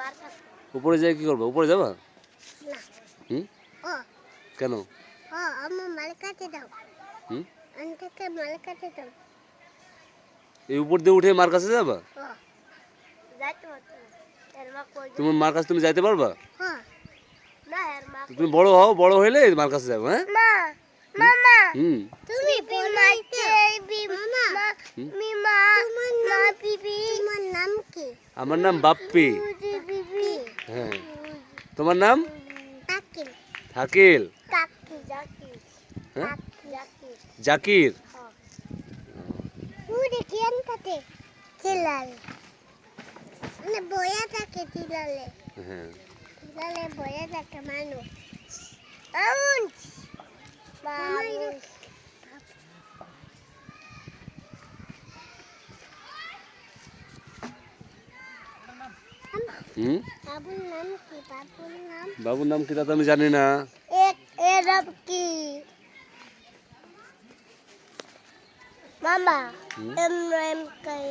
মার কাছে উপরে যাই কি করব? উপরে যাবা? হুম? কেন? এই উপর দিয়ে উঠে মার কাছে যাবা? ও। যাইতে পারতো না এর মা কই তোমার মার কাছে তুমি যাইতে পারবা? হ্যাঁ তুমি বড় হও বড় হইলে মার কাছে যাব হ্যাঁ? মামা। তুমি আমার নাম বাপ্পি। হ্যাঁ। তোমার নাম? থাকিল। হ্যাঁ? জাকি জাকির। মানে থাকে হ্যাঁ। চিলালে বয়া থাকে মানুষ। হুম? বাবুর নাম কি? বাবুর নাম? কি তা আমি জানি না। কি? মামা এম এম কই